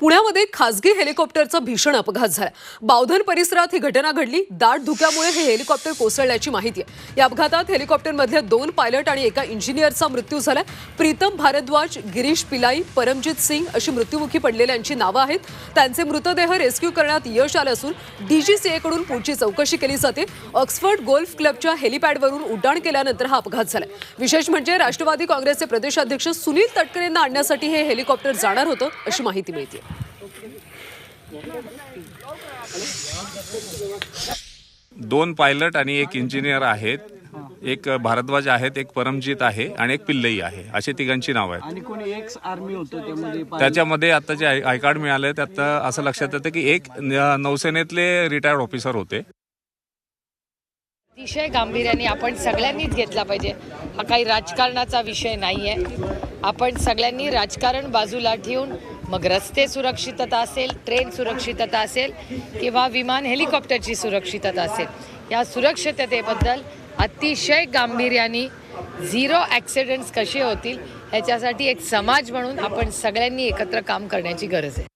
पुण्यामध्ये खासगी हेलिकॉप्टरचा भीषण अपघात झाला. बावधन परिसरात ही घटना घडली. दाट धुक्यामुळे हे हेलिकॉप्टर कोसळल्याची माहिती आहे. या अपघातात हेलिकॉप्टरमधल्या दोन पायलट आणि एका इंजिनियरचा मृत्यू झाला. प्रीतम भारद्वाज गिरीश पिलाई परमजित सिंग अशी मृत्युमुखी पडलेल्यांची नावं आहेत. त्यांचे मृतदेह रेस्क्यू करण्यात यश आलं असून डीजीसीएकडून पुढची चौकशी केली जाते. ऑक्सफर्ड गोल्फ क्लबच्या हेलिपॅडवरून उड्डाण केल्यानंतर हा अपघात झाला. विशेष म्हणजे राष्ट्रवादी काँग्रेसचे प्रदेशाध्यक्ष सुनील तटकरेंना आणण्यासाठी हे हेलिकॉप्टर जाणार होतं अशी माहिती मिळते दोन पायलट आणि एक इंजिनियर आहेत. एक भारद्वाज आहेत एक परमजीत आहे आणि एक पिल्लई आहे. अशी तिघांची नाव आहेत. आणि कोणी एक्स आर्मी होतं त्यामध्ये पा- त्याच्यामध्ये आता जे आय कार्ड मिळाले त्यात असं लक्षात येतं की एक नौसेनेतले रिटायर्ड ऑफिसर होते. अतिशय गांभीर्याने आपण सगळ्यांनीच घेतला पाहिजे. हा काही राजकारणाचा विषय नाही आहे आपण सगळ्यांनी राजकारण बाजूला ठेवून मग रस्ते सुरक्षितता असेल ट्रेन सुरक्षितता असेल किंवा विमान हेलिकॉप्टरची सुरक्षितता असेल या सुरक्षिततेबद्दल अतिशय गांभीर्याने झिरो ॲक्सिडेंट्स कसे होतील ह्याच्यासाठी एक समाज म्हणून आपण सगळ्यांनी एकत्र काम करण्याची गरज आहे.